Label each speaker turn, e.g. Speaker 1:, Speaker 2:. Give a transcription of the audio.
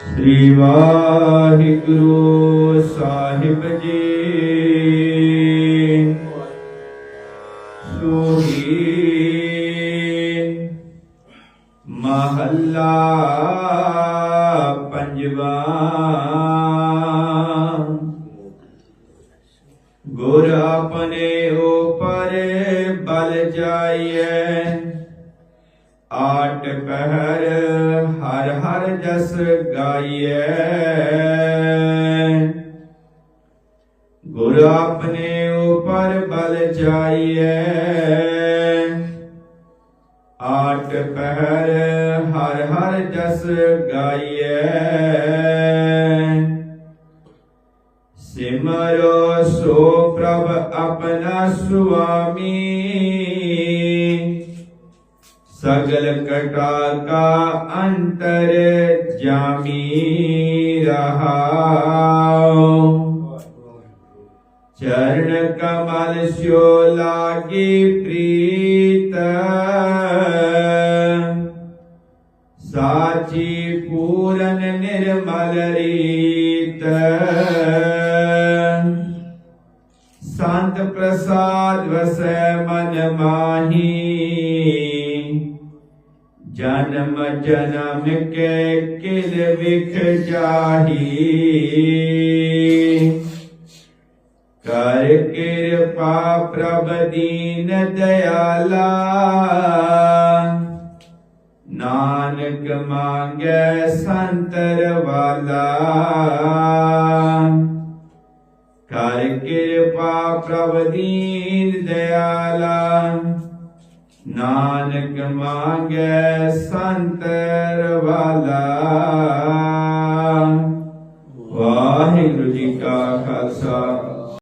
Speaker 1: ਸ੍ਰੀ ਵਾਹਿਗੁਰੂ ਸਾਹਿਬ ਜੀ। ਸੋਹੀ ਮਹੱਲਾ ਪੰਜਵਾ। ਗੁਰ ਆਪਣੇ ਉਪਰ ਬਲ ਜਾਈਏ ਆਟ ਪਹਿਰ ਹਰ ਗਾਈਐ। ਗੁਰ ਆਪਣੇ ਉਪਰ ਬਲ ਜਾਈਐ। ਆਟ ਪਹਿਰ ਹਰ ਹਰ ਜਸ ਗਾਈਐ। ਸਿਮਰੋ ਸੋ ਪ੍ਰਭ ਆਪਣਾ ਸੁਆਮੀ। सगल कटार का अंतर जामी रहा। चरण कमल श्योला की प्रीत। साची पूरन निर्मल रीत। संत प्रसाद वस मन माही। ਜਨਮ ਜਨਮ ਕੇ ਕਿਲ ਵਿਖ ਜਾਹੀ। ਕਰ ਕਿਰਪਾ ਪ੍ਰਭ ਦੀਨ ਦਇਆਲਾ। ਨਾਨਕ ਮੰਗੈ ਸੰਤਰ ਵਾਲਾ। ਕਰ ਕਿਰਪਾ ਪ੍ਰਭ ਦੀਨ ਦਇਆਲਾ। ਨਾਨਕ ਮੰਗੈ ਸੰਤਰ ਵਾਲਾ। ਵਾਹਿਗੁਰੂ ਜੀ ਕਾ ਖਾਲਸਾ।